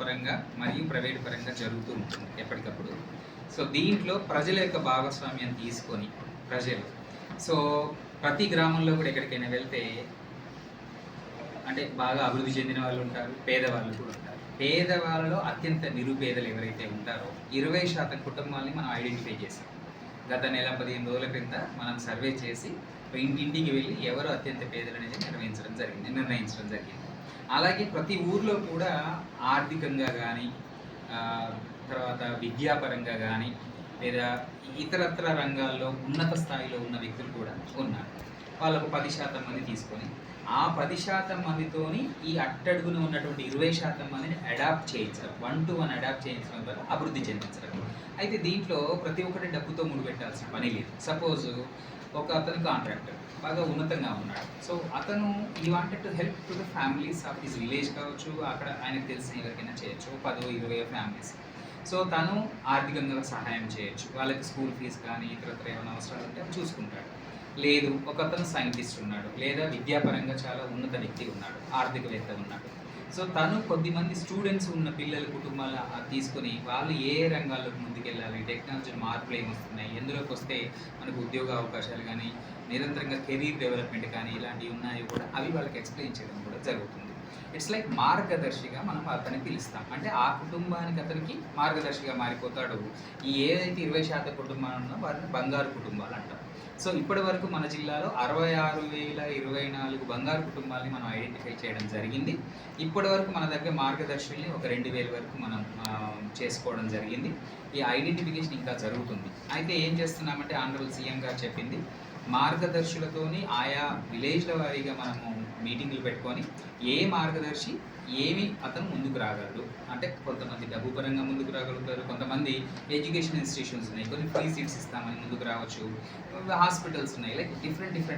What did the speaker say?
పరంగా మరియు ప్రైవేట్ పరంగా జరుగుతూ ఉంటుంది ఎప్పటికప్పుడు. సో దీంట్లో ప్రజల యొక్క భాగస్వామ్యం తీసుకొని ప్రజలు. సో ప్రతి గ్రామంలో కూడా ఎక్కడికైనా వెళ్తే అంటే బాగా అభివృద్ధి చెందిన వాళ్ళు ఉంటారు పేదవాళ్ళు కూడా ఉంటారు. పేదవాళ్ళలో అత్యంత నిరుపేదలు ఎవరైతే ఉంటారో ఇరవై శాతం కుటుంబాలని మనం ఐడెంటిఫై చేసాం గత నెల పదిహేను రోజుల క్రింద మనం సర్వే చేసి ఇంటింటికి వెళ్ళి ఎవరు అత్యంత పేదలు అనేది నిర్వహించడం జరిగింది నిర్ణయించడం జరిగింది. అలాగే ప్రతి ఊర్లో కూడా ఆర్థికంగా కానీ తర్వాత విద్యాపరంగా కానీ లేదా ఇతరత్ర రంగాల్లో ఉన్నత స్థాయిలో ఉన్న వ్యక్తులు కూడా ఉన్నారు. వాళ్ళకు పది శాతం మంది తీసుకొని ఆ పది శాతం మందితోని ఈ అట్టడుగున ఉన్నటువంటి ఇరవై శాతం మందిని అడాప్ట్ చేయించడం వన్ టు వన్ అడాప్ట్ చేయించడం ద్వారా అభివృద్ధి చెందించడం. అయితే దీంట్లో ప్రతి ఒక్కటి డబ్బుతో ముడిపెట్టాల్సిన పని లేదు. సపోజ్ ఒక అతను కాంట్రాక్టర్ బాగా ఉన్నతంగా ఉన్నాడు. సో అతను ఈ wanted to help to the families of his village కావచ్చు అక్కడ ఆయనకు తెలిసిన ఎవరికైనా చేయొచ్చు పదో ఇరవై ఫ్యామిలీస్ సో తను ఆర్థికంగా సహాయం చేయొచ్చు. వాళ్ళకి స్కూల్ ఫీజు కానీ ఇతరత్ర ఏమైనా అవసరాలు ఉంటే చూసుకుంటాడు. లేదు ఒక అతను సైంటిస్ట్ ఉన్నాడు లేదా విద్యాపరంగా చాలా ఉన్నత వ్యక్తి ఉన్నాడు ఆర్థికవేత్త ఉన్నాడు. సో తను కొద్దిమంది స్టూడెంట్స్ ఉన్న పిల్లల కుటుంబాల తీసుకొని వాళ్ళు ఏ రంగాల్లోకి ముందుకెళ్ళాలి? టెక్నాలజీ మార్పులు ఏమొస్తున్నాయి ఎందులోకి వస్తే మనకు ఉద్యోగ అవకాశాలు కానీ నిరంతరంగా కెరీర్ డెవలప్మెంట్ కానీ ఇలాంటివి ఉన్నాయో కూడా అవి వాళ్ళకి ఎక్స్ప్లెయిన్ చేయడం కూడా జరుగుతుంది. ఇట్స్ లైక్ మార్గదర్శిగా మనం అతన్ని పిలుస్తాం. అంటే ఆ కుటుంబానికి అతనికి మార్గదర్శిగా మారిపోతాడు. ఈ ఏదైతే ఇరవై శాతం కుటుంబాలు ఉన్నా వారిని బంగారు కుటుంబాలు అంటాం. సో ఇప్పటి వరకు మన జిల్లాలో అరవై ఆరు వేల ఇరవై నాలుగు బంగారు కుటుంబాలని మనం ఐడెంటిఫై చేయడం జరిగింది. ఇప్పటి వరకు మన దగ్గర మార్గదర్శుల్ని ఒక రెండు వేల వరకు మనం చేసుకోవడం జరిగింది. ఈ ఐడెంటిఫికేషన్ ఇంకా జరుగుతుంది. అయితే ఏం చేస్తున్నామంటే ఆనరబుల్ సీఎం గారు చెప్పింది మార్గదర్శులతోని ఆయా విలేజ్ల వారీగా మనము మీటింగ్లు పెట్టుకొని ఏ మార్గదర్శి ఏమి అతను ముందుకు రాగలడు. అంటే కొంతమంది డబ్బు పరంగా ముందుకు రాగలుగుతారు కొంతమంది ఎడ్యుకేషన్ ఇన్స్టిట్యూషన్స్ ఉన్నాయి. కొన్ని ఫ్రీ సీట్స్ ఇస్తామని ముందుకు రావచ్చు. హాస్పిటల్స్ ఉన్నాయి. Like different different